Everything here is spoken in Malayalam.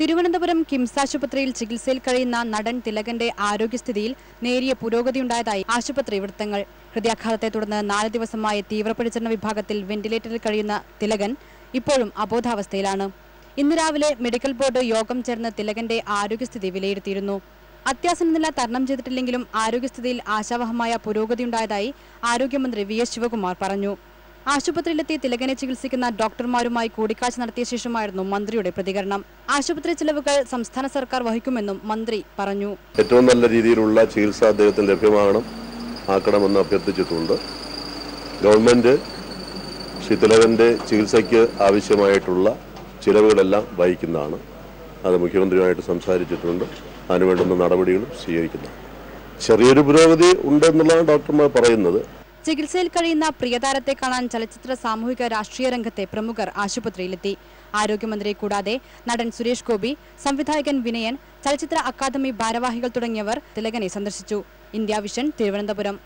തിരുവനന്തപുരം കിംസ് ആശുപത്രിയിൽ ചികിത്സയിൽ കഴിയുന്ന നടൻ തിലകന്റെ ആരോഗ്യസ്ഥിതിയിൽ നേരിയ പുരോഗതിയുണ്ടായതായി ആശുപത്രി വൃത്തങ്ങൾ. ഹൃദയാഘാതത്തെ തുടർന്ന് നാല് ദിവസമായി തീവ്രപരിചരണ വിഭാഗത്തിൽ വെന്റിലേറ്ററിൽ കഴിയുന്ന തിലകൻ ഇപ്പോഴും അബോധാവസ്ഥയിലാണ്. ഇന്ന് രാവിലെ മെഡിക്കൽ ബോർഡ് യോഗം ചേർന്ന് തിലകന്റെ ആരോഗ്യസ്ഥിതി വിലയിരുത്തിയിരുന്നു. അത്യാസന്ന നില തരണം ചെയ്തിട്ടില്ലെങ്കിലും ആരോഗ്യസ്ഥിതിയിൽ ആശാവഹമായ പുരോഗതിയുണ്ടായതായി ആരോഗ്യമന്ത്രി വി എസ് ശിവകുമാർ പറഞ്ഞു. ആശുപത്രിയിലെത്തി തിലകനെ ചികിത്സിക്കുന്ന ഡോക്ടർമാരുമായി കൂടിക്കാഴ്ച നടത്തിയ ശേഷമായിരുന്നു മന്ത്രിയുടെ പ്രതികരണം. ആശുപത്രി ചെലവുകൾ സംസ്ഥാന സർക്കാർ വഹിക്കുമെന്നും മന്ത്രി പറഞ്ഞു. ഏറ്റവും നല്ല രീതിയിലുള്ള ചികിത്സ അദ്ദേഹത്തിന് ലഭ്യമാകണം. ആക്കണമെന്ന് അഭ്യർത്ഥിച്ചിട്ടുണ്ട്. ഗവൺമെന്റ് ശ്രീ തിലകന്റെ ചികിത്സയ്ക്ക് ആവശ്യമായിട്ടുള്ള ചിലവുകളെല്ലാം വഹിക്കുന്നതാണ്. അത് മുഖ്യമന്ത്രിയുമായിട്ട് സംസാരിച്ചിട്ടുണ്ട്. അതിനുവേണ്ടുന്ന നടപടികളും സ്വീകരിക്കുന്നു ചെറിയൊരു പുരോഗതി ഉണ്ടെന്നുള്ളതാണ് ഡോക്ടർമാർ പറയുന്നത്. ചികിത്സയിൽ കഴിയുന്ന പ്രിയതാരത്തെ കാണാൻ ചലച്ചിത്ര സാമൂഹിക രാഷ്ട്രീയ രംഗത്തെ പ്രമുഖർ ആശുപത്രിയിലെത്തി. ആരോഗ്യമന്ത്രി കൂടാതെ നടൻ സുരേഷ് ഗോപി സംവിധായകൻ വിനയൻ ചലച്ചിത്ര അക്കാദമി ഭാരവാഹികൾ തുടങ്ങിയവർ തിലകനെ സന്ദർശിച്ചു. India Vision Thiruvananthapuram.